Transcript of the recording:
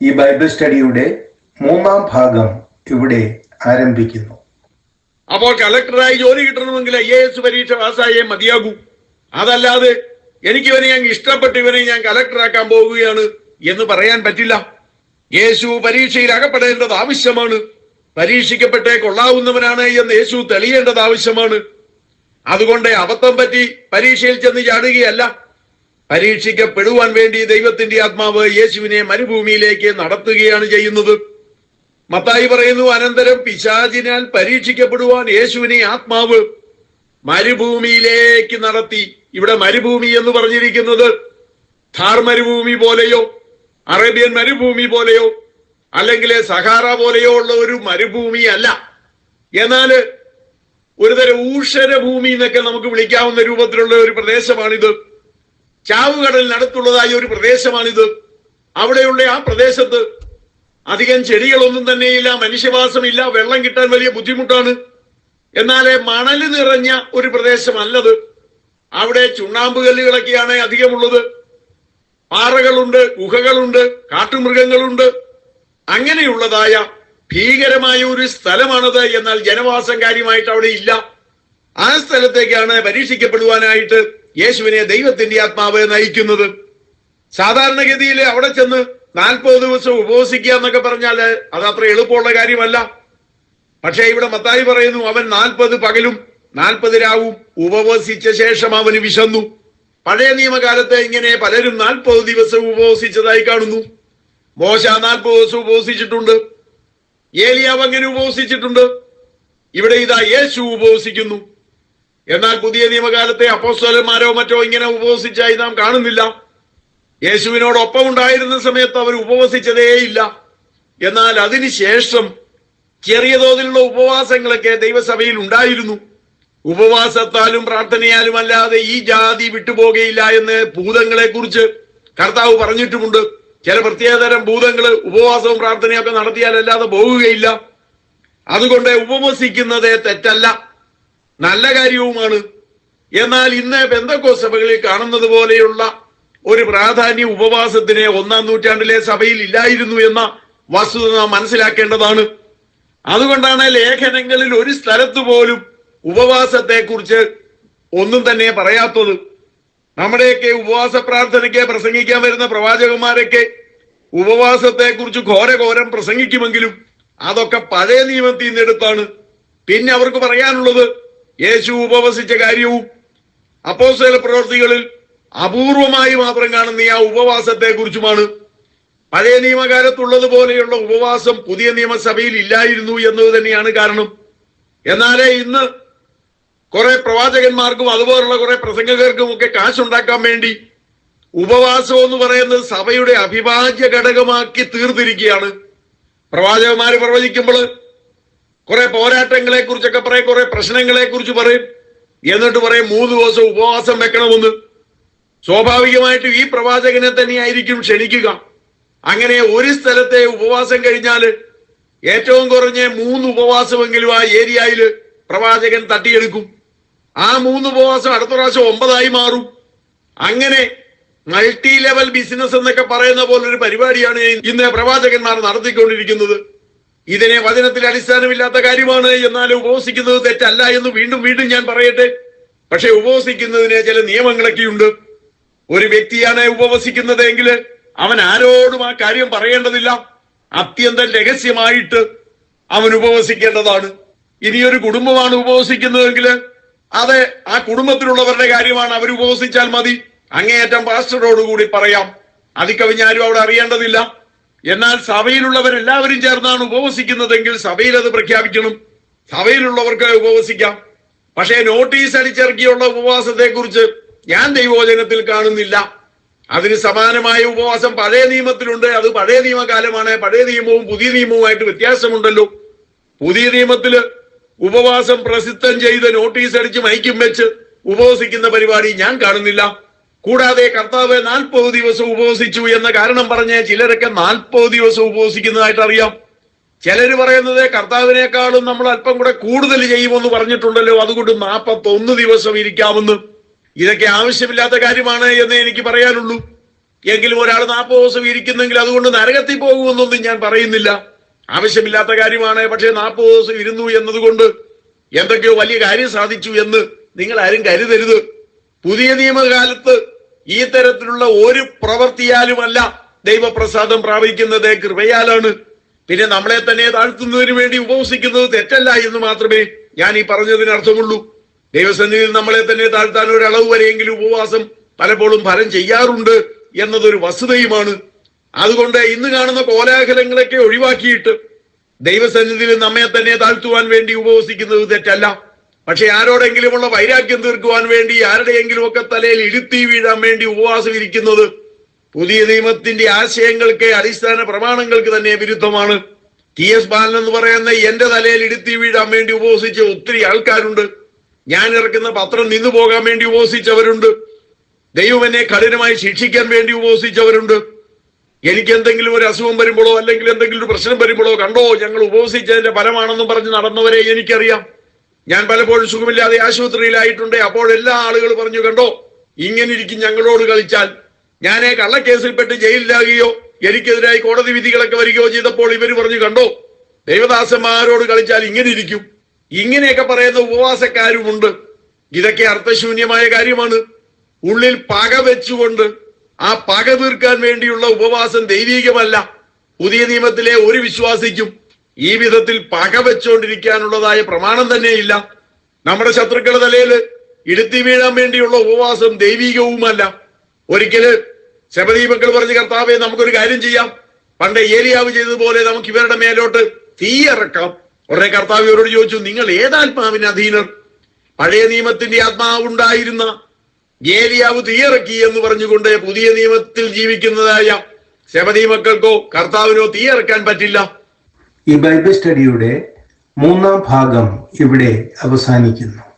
ഈ ബൈബിൾ സ്റ്റഡിയുടെ മൂന്നാം ഭാഗം ഇവിടെ ആരംഭിക്കുന്നു. അപ്പോൾ കളക്ടറായി ജോലി കിട്ടണമെങ്കിൽ ഐ എ എസ് പരീക്ഷ പാസ്സായേ മതിയാകൂ. അതല്ലാതെ എനിക്ക് ഇവനെ ഞാൻ ഇഷ്ടപ്പെട്ട് ഇവനെ ഞാൻ കലക്ടറാക്കാൻ പോവുകയാണ് എന്ന് പറയാൻ പറ്റില്ല. യേശു പരീക്ഷയിൽ അകപ്പെടേണ്ടത് ആവശ്യമാണ്. പരീക്ഷിക്കപ്പെട്ടേ കൊള്ളാവുന്നവനാണ് എന്ന് യേശു തെളിയേണ്ടത് ആവശ്യമാണ്. അതുകൊണ്ട് അബദ്ധം പറ്റി പരീക്ഷയിൽ ചെന്ന് ചാടുകയല്ല. പരീക്ഷിക്കപ്പെടുവാൻ വേണ്ടി ദൈവത്തിന്റെ ആത്മാവ് യേശുവിനെ മരുഭൂമിയിലേക്ക് നടത്തുകയാണ് ചെയ്യുന്നത്. മത്തായി പറയുന്നു അനന്തരം പിശാചിനാൽ പരീക്ഷിക്കപ്പെടുവാൻ യേശുവിനെ ആത്മാവ് മരുഭൂമിയിലേക്ക് നടത്തി. ഇവിടെ മരുഭൂമി എന്ന് പറഞ്ഞിരിക്കുന്നത് ഥാർ മരുഭൂമി പോലെയോ അറേബ്യൻ മരുഭൂമി പോലെയോ അല്ലെങ്കിൽ സഹാറ പോലെയോ ഉള്ള ഒരു മരുഭൂമി അല്ല. എന്നാൽ ഒരുതരം ഊഷര ഭൂമി എന്നൊക്കെ നമുക്ക് വിളിക്കാവുന്ന രൂപത്തിലുള്ള ഒരു പ്രദേശമാണിത്. ചാവുകടലിനടുത്തുള്ളതായ ഒരു പ്രദേശമാണിത്. അവിടെയുള്ള ആ പ്രദേശത്ത് അധികം ചെടികളൊന്നും തന്നെയില്ല മനുഷ്യവാസമില്ല വെള്ളം കിട്ടാൻ വലിയ ബുദ്ധിമുട്ടാണ്. എന്നാലേ മണൽ നിറഞ്ഞ ഒരു പ്രദേശമല്ലത്. അവിടെ ചുണ്ണാമ്പ് കല്ലുകളൊക്കെയാണ് അധികമുള്ളത്. പാറകളുണ്ട് ഗുഹകളുണ്ട് കാട്ടുമൃഗങ്ങളുണ്ട്. അങ്ങനെയുള്ളതായ ഭീകരമായ ഒരു സ്ഥലമാണത് എന്നാൽ ജനവാസം കാര്യമായിട്ട് അവിടെ ഇല്ല. ആ സ്ഥലത്തേക്കാണ് പരീക്ഷിക്കപ്പെടുവാനായിട്ട് യേശുവിനെ ദൈവത്തിന്റെ ആത്മാവ് നയിക്കുന്നത്. സാധാരണഗതിയിൽ അവിടെ ചെന്ന് നാൽപ്പത് ദിവസം ഉപവസിക്കുക എന്നൊക്കെ പറഞ്ഞാൽ അത് അത്ര എളുപ്പമുള്ള കാര്യമല്ല. പക്ഷേ ഇവിടെ മത്തായി പറയുന്നു അവൻ നാൽപ്പത് പകലും നാൽപ്പത് രാവും ഉപവസിച്ച ശേഷം അവന് വിശന്നു. പഴയ നിയമകാലത്ത് ഇങ്ങനെ പലരും നാൽപ്പത് ദിവസം ഉപവസിച്ചതായി കാണുന്നു. മോശ നാൽപ്പത് ദിവസം ഉപവസിച്ചിട്ടുണ്ട്. ഏലിയാവ് അങ്ങനെ ഉപവസിച്ചിട്ടുണ്ട് ഇവിടെ ഇതാ യേശു ഉപവസിക്കുന്നു എന്നാൽ പുതിയ നിയമകാലത്തെ അപ്പോസ്തലന്മാരോ മറ്റോ ഇങ്ങനെ ഉപവസിച്ചായി നാം കാണുന്നില്ല. യേശുവിനോടൊപ്പം ഉണ്ടായിരുന്ന സമയത്ത് അവർ ഉപവസിച്ചതേയില്ല എന്നാൽ അതിനുശേഷം ചെറിയ തോതിലുള്ള ഉപവാസങ്ങളൊക്കെ ദൈവസഭയിൽ ഉണ്ടായിരുന്നു. ഉപവാസത്താലും പ്രാർത്ഥനയാലും അല്ലാതെ ഈ ജാതി വിട്ടുപോകയില്ല എന്ന് ഭൂതങ്ങളെ കുറിച്ച് കർത്താവ് പറഞ്ഞിട്ടുമുണ്ട്. ചില പ്രത്യേകതരം ഭൂതങ്ങൾ ഉപവാസവും പ്രാർത്ഥനയും പ്രാർത്ഥനയൊക്കെ നടത്തിയാലല്ലാതെ പോകുകയില്ല. അതുകൊണ്ട് ഉപവസിക്കുന്നത് തെറ്റല്ല. നല്ല കാര്യവുമാണ്. എന്നാൽ ഇന്ന് ബന്ധക്കോ സഭകളിൽ കാണുന്നത് പോലെയുള്ള ഒരു പ്രാധാന്യ ഉപവാസത്തിന് ഒന്നാം നൂറ്റാണ്ടിലെ സഭയിൽ ഇല്ലായിരുന്നു എന്ന വസ്തുത നാം മനസ്സിലാക്കേണ്ടതാണ്. അതുകൊണ്ടാണ് ലേഖനങ്ങളിൽ ഒരു സ്ഥലത്ത് പോലും ഉപവാസത്തെ കുറിച്ച് ഒന്നും തന്നെ പറയാത്തത്. നമ്മുടെയൊക്കെ ഉപവാസ പ്രാർത്ഥനയ്ക്ക് പ്രസംഗിക്കാൻ വരുന്ന പ്രവാചകന്മാരൊക്കെ ഉപവാസത്തെ കുറിച്ച് ഘോരഘോരം പ്രസംഗിക്കുമെങ്കിലും അതൊക്കെ പഴയ നിയമത്തിൽ നിന്നെടുത്താണ് പിന്നെ അവർക്ക് പറയാനുള്ളത് യേശു ഉപവസിച്ച കാര്യവും അപ്പോസ്തല പ്രവർത്തികളിൽ അപൂർവമായി മാത്രം കാണുന്ന ആ ഉപവാസത്തെ കുറിച്ചുമാണ് പഴയ നിയമകാലത്തുള്ളത് പോലെയുള്ള ഉപവാസം പുതിയ നിയമസഭയിൽ ഇല്ലായിരുന്നു എന്നത് തന്നെയാണ് കാരണം. എന്നാലേ ഇന്ന് കുറെ പ്രവാചകന്മാർക്കും അതുപോലുള്ള കുറെ പ്രസംഗകർക്കും ഒക്കെ കാശുണ്ടാക്കാൻ വേണ്ടി ഉപവാസം എന്ന് പറയുന്നത് സഭയുടെ അഭിഭാജ്യ ഘടകമാക്കി തീർത്തിരിക്കുകയാണ്. പ്രവാചകന്മാര് പ്രവചിക്കുമ്പോൾ കുറെ പോരാട്ടങ്ങളെ കുറിച്ചൊക്കെ പറയും കുറെ പ്രശ്നങ്ങളെ കുറിച്ച് പറയും. എന്നിട്ട് പറയും മൂന്ന് ദിവസം ഉപവാസം വെക്കണമെന്ന്. സ്വാഭാവികമായിട്ടും ഈ പ്രവാചകനെ തന്നെയായിരിക്കും ക്ഷണിക്കുക. അങ്ങനെ ഒരു സ്ഥലത്തെ ഉപവാസം കഴിഞ്ഞാൽ ഏറ്റവും കുറഞ്ഞ മൂന്ന് ഉപവാസമെങ്കിലും ആ ഏരിയയിൽ പ്രവാചകൻ തട്ടിയെടുക്കും. ആ മൂന്ന് ഉപവാസം അടുത്ത പ്രാവശ്യം ഒമ്പതായി മാറും. അങ്ങനെ മൾട്ടി ലെവൽ ബിസിനസ് എന്നൊക്കെ പറയുന്ന പോലൊരു പരിപാടിയാണ് ഇന്ന് പ്രവാചകന്മാർ നടത്തിക്കൊണ്ടിരിക്കുന്നത്. ഇതിനെ വചനത്തിൽ അടിസ്ഥാനമില്ലാത്ത കാര്യമാണ്. എന്നാൽ ഉപവസിക്കുന്നത് തെറ്റല്ല എന്ന് വീണ്ടും വീണ്ടും ഞാൻ പറയട്ടെ. പക്ഷെ ഉപവസിക്കുന്നതിന് ചില നിയമങ്ങളൊക്കെ ഉണ്ട് ഒരു വ്യക്തിയാണ് ഉപവസിക്കുന്നത് എങ്കിൽ അവൻ ആരോടും ആ കാര്യം പറയേണ്ടതില്ല. അത്യന്തം രഹസ്യമായിട്ട് അവൻ ഉപവസിക്കേണ്ടതാണ്. ഇനിയൊരു കുടുംബമാണ് ഉപവസിക്കുന്നതെങ്കിൽ അത് ആ കുടുംബത്തിലുള്ളവരുടെ കാര്യമാണ് അവർ ഉപവസിച്ചാൽ മതി. അങ്ങേയറ്റം പാസ്റ്ററോട് കൂടി പറയാം. അതിക്കവിഞ്ഞാരും അവിടെ അറിയേണ്ടതില്ല. എന്നാൽ സഭയിലുള്ളവരെല്ലാവരും ചേർന്നാണ് ഉപവസിക്കുന്നതെങ്കിൽ സഭയിൽ അത് പ്രഖ്യാപിക്കണം. സഭയിലുള്ളവർക്ക് ഉപവസിക്കാം. പക്ഷേ നോട്ടീസ് അടിച്ചിറക്കിയുള്ള ഉപവാസത്തെ കുറിച്ച് ഞാൻ ദൈവവചനത്തിൽ കാണുന്നില്ല. അതിന് സമാനമായ ഉപവാസം പഴയ നിയമത്തിലുണ്ട്. അത് പഴയ നിയമകാലമാണ്. പഴയ നിയമവും പുതിയ നിയമവുമായിട്ട് വ്യത്യാസമുണ്ടല്ലോ. പുതിയ നിയമത്തിൽ ഉപവാസം പ്രസിദ്ധം ചെയ്ത് നോട്ടീസ് അടിച്ച് മൈക്കും വെച്ച് ഉപവസിക്കുന്ന പരിപാടി ഞാൻ കാണുന്നില്ല. കൂടാതെ കർത്താവ് നാൽപ്പത് ദിവസം ഉപവസിച്ചു എന്ന കാരണം പറഞ്ഞ് ചിലരൊക്കെ നാൽപ്പത് ദിവസം ഉപവസിക്കുന്നതായിട്ട് അറിയാം. ചിലർ പറയുന്നത് കർത്താവിനേക്കാളും നമ്മൾ അല്പം കൂടെ കൂടുതൽ ചെയ്യുമെന്ന് പറഞ്ഞിട്ടുണ്ടല്ലോ. അതുകൊണ്ട് നാൽപ്പത്തി ഒന്ന് ദിവസം ഇരിക്കാമെന്ന്. ഇതൊക്കെ ആവശ്യമില്ലാത്ത കാര്യമാണ് എന്ന് എനിക്ക് പറയാനുള്ളൂ. എങ്കിലും ഒരാൾ നാൽപ്പത് ദിവസം ഇരിക്കുന്നെങ്കിൽ അതുകൊണ്ട് നരകത്തിൽ പോകുമെന്നൊന്നും ഞാൻ പറയുന്നില്ല. ആവശ്യമില്ലാത്ത കാര്യമാണ്. പക്ഷേ നാൽപ്പത് ദിവസം ഇരുന്നു എന്നതുകൊണ്ട് എന്തൊക്കെയോ വലിയ കാര്യം സാധിച്ചു എന്ന് നിങ്ങൾ ആരും കരുതരുത്. പുതിയ നിയമകാലത്ത് ഈ തരത്തിലുള്ള ഒരു പ്രവൃത്തിയാലുമല്ല ദൈവപ്രസാദം പ്രാപിക്കുന്നത്. കൃപയാലാണ്. പിന്നെ നമ്മളെ തന്നെ താഴ്ത്തുന്നതിന് വേണ്ടി ഉപവസിക്കുന്നത് തെറ്റല്ല എന്ന് മാത്രമേ ഞാൻ ഈ പറഞ്ഞതിന് അർത്ഥമുള്ളൂ. ദൈവസന്നിധിയിൽ നമ്മളെ തന്നെ താഴ്ത്താൻ ഒരളവ് വരെയെങ്കിലും ഉപവാസം പലപ്പോഴും ഫലം ചെയ്യാറുണ്ട് എന്നതൊരു വസ്തുതയുമാണ്. അതുകൊണ്ട് ഇന്ന് കാണുന്ന കോലാഹലങ്ങളൊക്കെ ഒഴിവാക്കിയിട്ട് ദൈവസന്നിധിയിൽ നമ്മെ തന്നെ താഴ്ത്തുവാൻ വേണ്ടി ഉപവസിക്കുന്നത് തെറ്റല്ല. പക്ഷെ ആരോടെങ്കിലുമുള്ള വൈരാഗ്യം തീർക്കുവാൻ വേണ്ടി ആരുടെയെങ്കിലും ഒക്കെ തലയിൽ ഇരുത്തി വീഴാൻ വേണ്ടി ഉപവാസം ഇരിക്കുന്നത് പുതിയ നിയമത്തിന്റെ ആശയങ്ങൾക്ക് അടിസ്ഥാന പ്രമാണങ്ങൾക്ക് തന്നെ വിരുദ്ധമാണ്. ടി എസ് ബാലൻ എന്ന് പറയുന്ന എന്റെ തലയിൽ ഇടുത്തി വീഴാൻ വേണ്ടി ഉപവസിച്ച ഒത്തിരി ആൾക്കാരുണ്ട്. ഞാൻ ഇറക്കുന്ന പത്രം നിന്നു പോകാൻ വേണ്ടി ഉപവസിച്ചവരുണ്ട്. ദൈവം എന്നെ കഠിനമായി ശിക്ഷിക്കാൻ വേണ്ടി ഉപവസിച്ചവരുണ്ട്. എനിക്ക് എന്തെങ്കിലും ഒരു അസുഖം വരുമ്പോഴോ അല്ലെങ്കിൽ എന്തെങ്കിലും ഒരു പ്രശ്നം വരുമ്പോഴോ കണ്ടോ? ഞങ്ങൾ ഉപവസിച്ചതിന്റെ ഫലമാണെന്നും പറഞ്ഞ് നടന്നവരെ എനിക്കറിയാം. ഞാൻ പലപ്പോഴും സുഖമില്ലാതെ ആശുപത്രിയിലായിട്ടുണ്ട്. അപ്പോൾ എല്ലാ ആളുകളും പറഞ്ഞു കണ്ടോ ഇങ്ങനെ ഇരിക്കും ഞങ്ങളോട് കളിച്ചാൽ. ഞാൻ കള്ളക്കേസിൽപ്പെട്ട് ജയിലിലാകുകയോ എനിക്കെതിരായി കോടതി വിധികളൊക്കെ വരികയോ ചെയ്തപ്പോൾ ഇവർ പറഞ്ഞു കണ്ടോ ദൈവദാസന്മാരോട് കളിച്ചാൽ ഇങ്ങനെ ഇരിക്കും ഇങ്ങനെയൊക്കെ പറയുന്ന ഉപവാസക്കാരുമുണ്ട്. ഇതൊക്കെ അർത്ഥശൂന്യമായ കാര്യമാണ്. ഉള്ളിൽ പക വെച്ചുകൊണ്ട് ആ പക തീർക്കാൻ വേണ്ടിയുള്ള ഉപവാസം ദൈവീകമല്ല. പുതിയ നിയമത്തിലെ ഒരു വിശ്വാസിക്കും ഈ വിധത്തിൽ പക വെച്ചുകൊണ്ടിരിക്കാനുള്ളതായ പ്രമാണം തന്നെയില്ല. നമ്മുടെ ശത്രുക്കളുടെ തലയിൽ ഇടുത്തി വീഴാൻ വേണ്ടിയുള്ള ഉപവാസം ദൈവികവുമല്ല. ഒരിക്കൽ ശബരി പറഞ്ഞ കർത്താവെ നമുക്കൊരു കാര്യം ചെയ്യാം. പണ്ട് ഏലിയാവ് ചെയ്തതുപോലെ നമുക്ക് ഇവരുടെ മേലോട്ട് തീയിറക്കാം ഉടനെ കർത്താവ് ഇവരോട് ചോദിച്ചു നിങ്ങൾ ഏതാത്മാവിന് അധീനർ? പഴയ നിയമത്തിന്റെ ആത്മാവുണ്ടായിരുന്ന ഏലിയാവ് തീയിറക്കി എന്ന് പറഞ്ഞുകൊണ്ട് പുതിയ നിയമത്തിൽ ജീവിക്കുന്നതായ ശബരി മക്കൾക്കോ കർത്താവിനോ തീയിറക്കാൻ പറ്റില്ല. ഈ ബൈബിൾ സ്റ്റഡിയുടെ മൂന്നാം ഭാഗം ഇവിടെ അവസാനിക്കുന്നു.